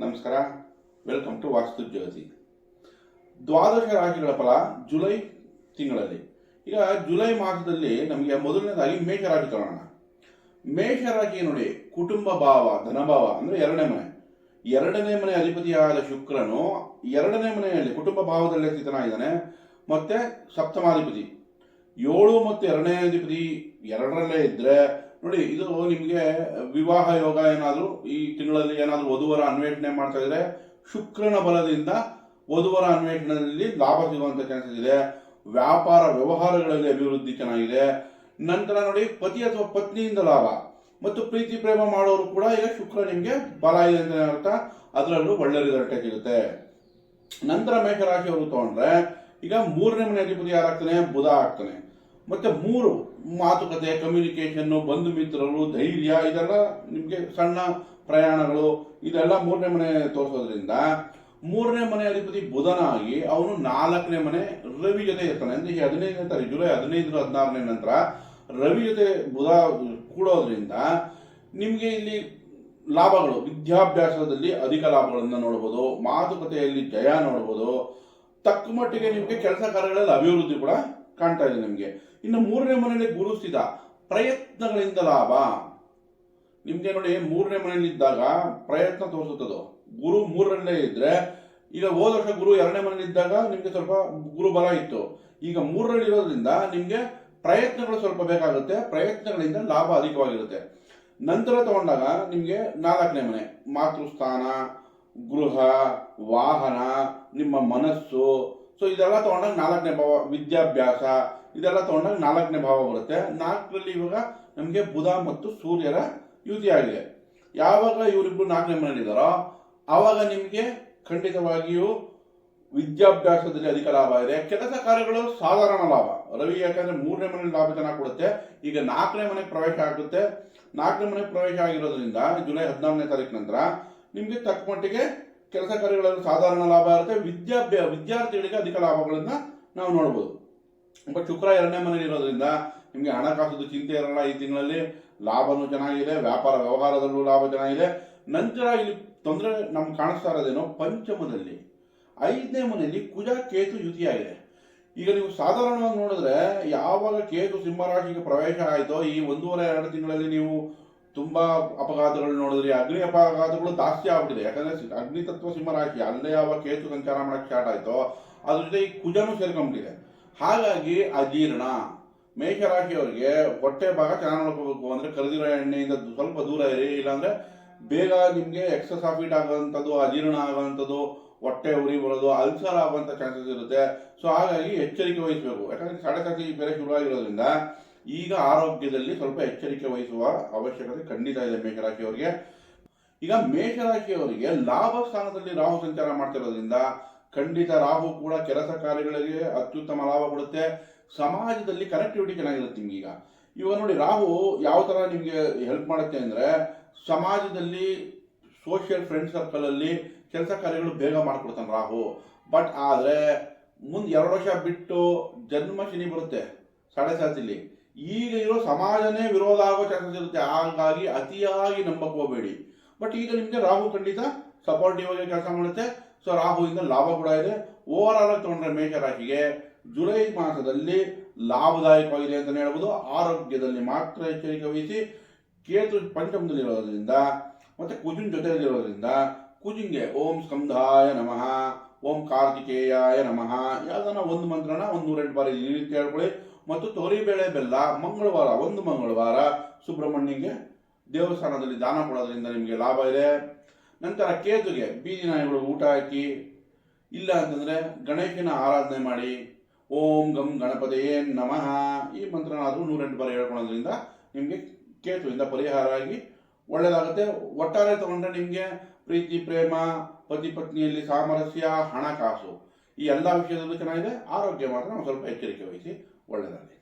ನಮಸ್ಕಾರ. Welcome to ವಾಸ್ತು ಜ್ಯೋತಿ ದ್ವಾದಶ ರಾಶಿಗಳ ಫಲ ಜುಲೈ ತಿಂಗಳಲ್ಲಿ. ಈಗ ಜುಲೈ ಮಾಸದಲ್ಲಿ ನಮಗೆ ಮೊದಲನೇದಾಗಿ ಮೇಷರಾಶಿ ತಗೋಣ ಮೇಷರಾಶಿ ನೋಡಿ, ಕುಟುಂಬ ಭಾವ ಧನಭಾವ ಅಂದರೆ ಎರಡನೇ ಮನೆ. ಎರಡನೇ ಮನೆ ಅಧಿಪತಿಯಾದ ಶುಕ್ರನು ಎರಡನೇ ಮನೆಯಲ್ಲಿ ಕುಟುಂಬ ಭಾವದಲ್ಲೇ ಸ್ಥಿತನಾಗಿದ್ದಾನೆ. ಮತ್ತೆ ಸಪ್ತಮಾಧಿಪತಿ. ಏಳು ಮತ್ತು ಎರಡನೇ ಅಧಿಪತಿ ಎರಡರಲ್ಲೇ ಇದ್ರೆ ನೋಡಿ, ಇದು ನಿಮಗೆ ವಿವಾಹ ಯೋಗ ಏನಾದರೂ, ಈ ತಿಂಗಳಲ್ಲಿ ಏನಾದರೂ ವಧುವರ ಅನ್ವೇಷಣೆ ಮಾಡ್ತಾ ಇದ್ರೆ, ಶುಕ್ರನ ಬಲದಿಂದ ವಧುವರ ಅನ್ವೇಷಣೆಯಲ್ಲಿ ಲಾಭ ಸಿಗುವಂತ ಚಾನ್ಸಸ್ ಇದೆ. ವ್ಯಾಪಾರ ವ್ಯವಹಾರಗಳಲ್ಲಿ ಅಭಿವೃದ್ಧಿ ಚೆನ್ನಾಗಿದೆ. ನಂತರ ನೋಡಿ, ಪತಿ ಅಥವಾ ಪತ್ನಿಯಿಂದ ಲಾಭ. ಮತ್ತು ಪ್ರೀತಿ ಪ್ರೇಮ ಮಾಡೋರು ಕೂಡ ಈಗ ಶುಕ್ರ ನಿಮಗೆ ಬಲ ಇದೆ ಅಂತ ಅರ್ಥ. ಅದರಲ್ಲೂ ಒಳ್ಳೆ ರಿಸಲ್ಟ್ ಸಿಗುತ್ತೆ ನಂತರ ಮೇಷರಾಶಿಯವರು ತಗೊಂಡ್ರೆ, ಈಗ ಮೂರನೇ ಮನೆ ಅಧಿಪತಿ ಯಾರಾಗ್ತಾನೆ? ಬುಧ ಆಗ್ತಾನೆ. ಮತ್ತೆ ಮೂರು ಮಾತುಕತೆ ಕಮ್ಯುನಿಕೇಶನ್ ಬಂಧು ಮಿತ್ರರು ಧೈರ್ಯ, ಇದೆಲ್ಲ ನಿಮಗೆ ಸಣ್ಣ ಪ್ರಯಾಣಗಳು, ಇದೆಲ್ಲ ಮೂರನೇ ಮನೆ ತೋರಿಸೋದ್ರಿಂದ ಮೂರನೇ ಮನೆ ಅಧಿಪತಿ ಬುಧನಾಗಿ ಅವನು ನಾಲ್ಕನೇ ಮನೆ ರವಿ ಜೊತೆ ಇರ್ತಾನೆ. ಅಂದ್ರೆ ಈ ಹದಿನೈದನೇ ತಾರೀಕು, ಜುಲೈ ಹದಿನೈದು ಹದಿನಾರನೇ ನಂತರ ರವಿ ಜೊತೆ ಬುಧ ಕೂಡೋದ್ರಿಂದ ನಿಮಗೆ ಇಲ್ಲಿ ಲಾಭಗಳು, ವಿದ್ಯಾಭ್ಯಾಸದಲ್ಲಿ ಅಧಿಕ ಲಾಭಗಳನ್ನು ನೋಡ್ಬೋದು, ಮಾತುಕತೆಯಲ್ಲಿ ಜಯ ನೋಡ್ಬೋದು, ತಕ್ಕ ಮಟ್ಟಿಗೆ ನಿಮಗೆ ಕೆಲಸ ಕಾರ್ಯಗಳಲ್ಲಿ ಅಭಿವೃದ್ಧಿ ಕೂಡ ಕಾಣ್ತಾ ಇದೆ ನಿಮಗೆ. ಇನ್ನು ಮೂರನೇ ಮನೆಯಲ್ಲಿ ಗುರು ಸ್ಥಿತ ಪ್ರಯತ್ನಗಳಿಂದ ಲಾಭ. ನಿಮ್ಗೆ ನೋಡಿ, ಮೂರನೇ ಮನೆಯಲ್ಲಿ ಇದ್ದಾಗ ಪ್ರಯತ್ನ ತೋರಿಸುತ್ತದೋ? ಗುರು ಮೂರರಲ್ಲೇ ಇದ್ರೆ, ಈಗ ಹೋದ ವರ್ಷ ಗುರು ಎರಡನೇ ಮನೆಯಲ್ಲಿ ಇದ್ದಾಗ ನಿಮ್ಗೆ ಸ್ವಲ್ಪ ಗುರು ಬಲ ಇತ್ತು. ಈಗ ಮೂರರಲ್ಲಿ ಇರೋದ್ರಿಂದ ನಿಮ್ಗೆ ಪ್ರಯತ್ನಗಳು ಸ್ವಲ್ಪ ಬೇಕಾಗುತ್ತೆ, ಪ್ರಯತ್ನಗಳಿಂದ ಲಾಭ ಅಧಿಕವಾಗಿರುತ್ತೆ. ನಂತರ ತಗೊಂಡಾಗ ನಿಮಗೆ ನಾಲ್ಕನೇ ಮನೆ, ಮಾತೃಸ್ಥಾನ, ಗೃಹ, ವಾಹನ, ನಿಮ್ಮ ಮನಸ್ಸು ಸೊ ಇದೆಲ್ಲ ತಗೊಂಡಾಗ ನಾಲ್ಕನೇ ಭಾವ ವಿದ್ಯಾಭ್ಯಾಸ, ಇದೆಲ್ಲ ತಗೊಂಡಾಗ ನಾಲ್ಕನೇ ಭಾವ ಬರುತ್ತೆ. ನಾಲ್ಕರಲ್ಲಿ ಇವಾಗ ನಮಗೆ ಬುಧ ಮತ್ತು ಸೂರ್ಯರ ಯುತಿ ಆಗಿದೆ. ಯಾವಾಗ ಇವರಿಬ್ಬರು ನಾಲ್ಕನೇ ಮನೆಯಲ್ಲಿದ್ದಾರೋ ಆವಾಗ ನಿಮಗೆ ಖಂಡಿತವಾಗಿಯೂ ವಿದ್ಯಾಭ್ಯಾಸದಲ್ಲಿ ಅಧಿಕ ಲಾಭ ಇದೆ. ಕೆಲಸ ಕಾರ್ಯಗಳು ಸಾಧಾರಣ ಲಾಭ. ರವಿ ಯಾಕಂದ್ರೆ ಮೂರನೇ ಮನೆ ಲಾಭ ಚೆನ್ನಾಗಿ ಕೊಡುತ್ತೆ. ಈಗ ನಾಲ್ಕನೇ ಮನೆಗೆ ಪ್ರವೇಶ ಆಗುತ್ತೆ. ನಾಲ್ಕನೇ ಮನೆಗೆ ಪ್ರವೇಶ ಆಗಿರೋದ್ರಿಂದ ಜುಲೈ ಹದಿನಾರನೇ ತಾರೀಕು ನಂತರ ನಿಮಗೆ ತಕ್ಕ ಮಟ್ಟಿಗೆ ಕೆಲಸ ಕಾರ್ಯಗಳಲ್ಲಿ ಸಾಧಾರಣ ಲಾಭ ಇರುತ್ತೆ. ವಿದ್ಯಾಭ್ಯಾಸ ವಿದ್ಯಾರ್ಥಿಗಳಿಗೆ ಅಧಿಕ ಲಾಭಗಳನ್ನ ನಾವು ನೋಡ್ಬೋದು. ಬಟ್ ಶುಕ್ರ ಎರಡನೇ ಮನೆಯಲ್ಲಿ ಇರೋದ್ರಿಂದ ನಿಮಗೆ ಹಣಕಾಸು ಚಿಂತೆ ಇರಲ್ಲ ಈ ತಿಂಗಳಲ್ಲಿ. ಲಾಭನೂ ಚೆನ್ನಾಗಿದೆ, ವ್ಯಾಪಾರ ವ್ಯವಹಾರದಲ್ಲೂ ಲಾಭ ಚೆನ್ನಾಗಿದೆ. ನಂತರ ಇಲ್ಲಿ ತೊಂದರೆ ನಮ್ಗೆ ಕಾಣಿಸ್ತಾ ಇರೋದೇನೋ, ಪಂಚಮದಲ್ಲಿ, ಐದನೇ ಮನೆಯಲ್ಲಿ ಕುಜ ಕೇತು ಯುತಿಯಾಗಿದೆ ಈಗ ನೀವು ಸಾಧಾರಣವಾಗಿ ನೋಡಿದ್ರೆ ಯಾವಾಗ ಕೇತು ಸಿಂಹರಾಶಿಗೆ ಪ್ರವೇಶ ಆಯಿತೋ ಈ ಒಂದೂವರೆ, ಎರಡು ತಿಂಗಳಲ್ಲಿ ನೀವು ತುಂಬಾ ಅಪಘಾತಗಳು ನೋಡಿದ್ರೆ ಅಗ್ನಿ ಅಪಘಾತಗಳು ಜಾಸ್ತಿ ಆಗ್ಬಿಟ್ಟಿದೆ. ಯಾಕಂದ್ರೆ ಅಗ್ನಿ ತತ್ವ ಸಿಂಹರಾಶಿ ಅಲ್ಲೇ ಯಾವ ಕೇತು ಸಂಚಾರ ಮಾಡೋಕ್ಕೆ ಸ್ಟಾರ್ಟ್ ಆಯ್ತೋ, ಅದ್ರ ಜೊತೆ ಈ ಕುಜನು ಸೇರ್ಕೊಂಡ್ಬಿಟ್ಟಿದೆ. ಹಾಗಾಗಿ ಅಜೀರ್ಣ. ಮೇಷರಾಶಿಯವರಿಗೆ ಹೊಟ್ಟೆ ಭಾಗ ಚೆನ್ನಾಗಿ ನೋಡ್ಕೋಬೇಕು. ಅಂದ್ರೆ ಕರೆದಿರೋ ಎಣ್ಣೆಯಿಂದ ಸ್ವಲ್ಪ ದೂರ ಇರಿ, ಇಲ್ಲಾಂದ್ರೆ ಬೇಗ ನಿಮಗೆ ಎಕ್ಸಸ್ ಆಫಿಟ್ ಆಗುವಂಥದ್ದು, ಅಜೀರ್ಣ ಆಗುವಂಥದ್ದು, ಹೊಟ್ಟೆ ಉರಿ ಬರೋದು, ಅಲ್ಸರ್ ಆಗುವಂಥ ಚಾನ್ಸಸ್ ಇರುತ್ತೆ. ಸೊ ಹಾಗಾಗಿ ಎಚ್ಚರಿಕೆ ವಹಿಸಬೇಕು. ಯಾಕಂದ್ರೆ ಸಾಡೆ ಸಾತಿ ಬೇರೆ ಶುರುವಾಗಿರೋದ್ರಿಂದ ಈಗ ಆರೋಗ್ಯದಲ್ಲಿ ಸ್ವಲ್ಪ ಎಚ್ಚರಿಕೆ ವಹಿಸುವ ಅವಶ್ಯಕತೆ ಖಂಡಿತ ಇದೆ ಮೇಷರಾಶಿಯವರಿಗೆ. ಈಗ ಮೇಷರಾಶಿಯವರಿಗೆ ಲಾಭ ಸ್ಥಾನದಲ್ಲಿ ರಾಹು ಸಂಚಾರ ಮಾಡ್ತಿರೋದ್ರಿಂದ ಖಂಡಿತ ರಾಹು ಕೂಡ ಕೆಲಸ ಕಾರ್ಯಗಳಿಗೆ ಅತ್ಯುತ್ತಮ ಲಾಭ ಕೊಡುತ್ತೆ. ಸಮಾಜದಲ್ಲಿ ಕನೆಕ್ಟಿವಿಟಿ ಚೆನ್ನಾಗಿರುತ್ತೆ ನಿಮ್ಗೆ ಈಗ. ಇವಾಗ ನೋಡಿ ರಾಹು ಯಾವ ತರ ನಿಮಗೆ ಹೆಲ್ಪ್ ಮಾಡುತ್ತೆ ಅಂದ್ರೆ ಸಮಾಜದಲ್ಲಿ ಸೋಷಿಯಲ್ ಫ್ರೆಂಡ್ ಸರ್ಕಲಲ್ಲಿ ಕೆಲಸ ಕಾರ್ಯಗಳು ಬೇಗ ಮಾಡ್ಕೊಡ್ತಾನೆ ರಾಹು. ಬಟ್ ಆದ್ರೆ ಮುಂದೆ ಎರಡು ವರ್ಷ ಬಿಟ್ಟು ಜನ್ಮ ಶನಿ ಬರುತ್ತೆ. ಸಾಡೆ ಸಾತಿಲಿ ಈಗ ಇರೋ ಸಮಾಜನೇ ವಿರೋಧ ಆಗೋ ಚಾನ್ಸಸ್ ಇರುತ್ತೆ. ಹಾಗಾಗಿ ಅತಿಯಾಗಿ ನಂಬಕೋಬೇಡಿ. ಬಟ್ ಈಗ ನಿಮಗೆ ರಾಹು ಖಂಡಿತ ಸಪೋರ್ಟಿವ್ ಆಗಿ ಕೆಲಸ ಮಾಡುತ್ತೆ. ಸೊ ರಾಹುವಿಂದ ಲಾಭ ಕೂಡ ಇದೆ. ಓವರ್ ಆಲ್ ತಗೊಂಡ್ರೆ ಮೇಷರಾಶಿಗೆ ಜುಲೈ ಮಾಸದಲ್ಲಿ ಲಾಭದಾಯಕವಾಗಿದೆ ಅಂತ ಹೇಳ್ಬೋದು. ಆರೋಗ್ಯದಲ್ಲಿ ಮಾತ್ರ ಎಚ್ಚರಿಕೆ ವಹಿಸಿ ಕೇತು ಪಂಚಮದಲ್ಲಿರೋದ್ರಿಂದ ಮತ್ತೆ ಕುಜುನ್ ಜೊತೆಯಲ್ಲಿರೋದ್ರಿಂದ ಕುಜುನ್ಗೆ ಓಂ ಸ್ಕಂಧಾಯ ನಮಃ, ಓಂ ಕಾರ್ತಿಕೇಯಾಯ ನಮಃ ಯಾವ್ದನ್ನ ಒಂದು ಮಂತ್ರನ ಒಂದು ನೂರೆಂಟು ಬಾರಿ ಈ ರೀತಿ ಹೇಳ್ಕೊಳ್ಳಿ. ಮತ್ತು ತೊರಿಬೇಳೆ ಬೆಲ್ಲ ಮಂಗಳವಾರ, ಒಂದು ಮಂಗಳವಾರ ಸುಬ್ರಹ್ಮಣ್ಯಗೆ ದೇವಸ್ಥಾನದಲ್ಲಿ ದಾನ ಕೊಡೋದ್ರಿಂದ ನಿಮಗೆ ಲಾಭ ಇದೆ. ನಂತರ ಕೇತುಗೆ ಬೀದಿ ನಾಯಿಗಳು ಊಟ ಹಾಕಿ, ಇಲ್ಲ ಅಂತಂದ್ರೆ ಗಣೇಶನ ಆರಾಧನೆ ಮಾಡಿ, ಓಂ ಗಂ ಗಣಪತಿಯೇ ನಮಃ ಈ ಮಂತ್ರನಾದರೂ ನೂರೆಂಟು ಬಾರಿ ಹೇಳ್ಕೊಳ್ಳೋದ್ರಿಂದ ನಿಮಗೆ ಕೇತುವಿಂದ ಪರಿಹಾರ ಆಗಿ ಒಳ್ಳೆಯದಾಗುತ್ತೆ ಒಟ್ಟಾರೆ ತಗೊಂಡ್ರೆ ನಿಮಗೆ ಪ್ರೀತಿ, ಪ್ರೇಮ, ಪತಿ ಪತ್ನಿಯಲ್ಲಿ ಸಾಮರಸ್ಯ, ಹಣಕಾಸು ಈ ಎಲ್ಲ ವಿಷಯದಲ್ಲೂ ಚೆನ್ನಾಗಿದೆ. ಆರೋಗ್ಯ ಮಾತ್ರ ನಾವು ಸ್ವಲ್ಪ ಎಚ್ಚರಿಕೆ ವಹಿಸಿ ಒಳ್ಳೆಯದಾಗಲಿ